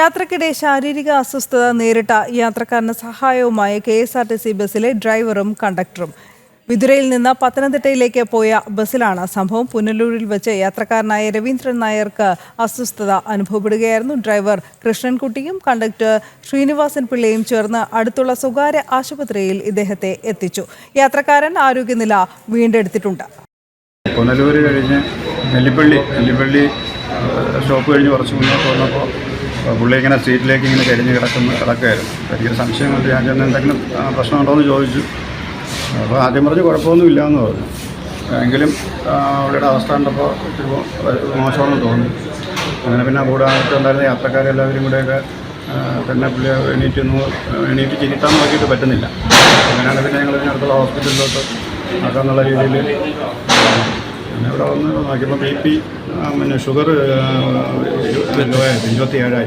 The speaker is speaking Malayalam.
യാത്രക്കിടെ ശാരീരിക അസ്വസ്ഥത നേരിട്ട യാത്രക്കാരന് സഹായവുമായി K S R T C ബസ്സിലെ ഡ്രൈവറും കണ്ടക്ടറും. വിതുരയിൽ നിന്ന് പത്തനംതിട്ടയിലേക്ക് പോയ ബസ്സിലാണ് സംഭവം. പുനലൂരിൽ വെച്ച് യാത്രക്കാരനായ രവീന്ദ്രൻ നായർക്ക് അസ്വസ്ഥത അനുഭവപ്പെടുകയായിരുന്നു. ഡ്രൈവർ കൃഷ്ണൻകുട്ടിയും കണ്ടക്ടർ ശ്രീനിവാസൻ പിള്ളയും ചേർന്ന് അടുത്തുള്ള സ്വകാര്യ ആശുപത്രിയിൽ ഇദ്ദേഹത്തെ എത്തിച്ചു. യാത്രക്കാരൻ ആരോഗ്യനില വീണ്ടെടുത്തിട്ടുണ്ട്. പുനലൂർ കഴിഞ്ഞ് നെല്ലിപ്പള്ളി നെല്ലിപ്പള്ളി ഷോപ്പ് കഴിഞ്ഞ് കുറച്ച് മുന്നോട്ട് വന്നപ്പോൾ പുള്ളി ഇങ്ങനെ സീറ്റിലേക്ക് ഇങ്ങനെ കരിഞ്ഞ് കിടക്കുന്ന കിടക്കുകയായിരുന്നു. എനിക്കൊരു സംശയം കൊണ്ട് ഞാൻ ചെന്ന് എന്തെങ്കിലും പ്രശ്നമുണ്ടോ എന്ന് ചോദിച്ചു. അപ്പോൾ ആദ്യം പറഞ്ഞ് കുഴപ്പമൊന്നുമില്ല എന്ന് പറഞ്ഞു. എങ്കിലും അവളുടെ അവസ്ഥ കണ്ടപ്പോൾ മോശമാണെന്ന് തോന്നി. അങ്ങനെ പിന്നെ കൂടെ ഉണ്ടായിരുന്ന യാത്രക്കാരെല്ലാവരും കൂടെയൊക്കെ തന്നെ പുള്ളി എണീറ്റ് നോ എണീറ്റ് ചിരിത്താൻ നോക്കിയിട്ട് പറ്റുന്നില്ല. അങ്ങനെയാണ് പിന്നെ ഞങ്ങൾ പിന്നെ അടുത്തുള്ള ഹോസ്പിറ്റലിലോട്ട് ആക്കാന്നുള്ള രീതിയിൽ പിന്നെ ഇവിടെ വന്ന് നോക്കിയപ്പോൾ ബി പി പിന്നെ sugar Lo es, yo te haré.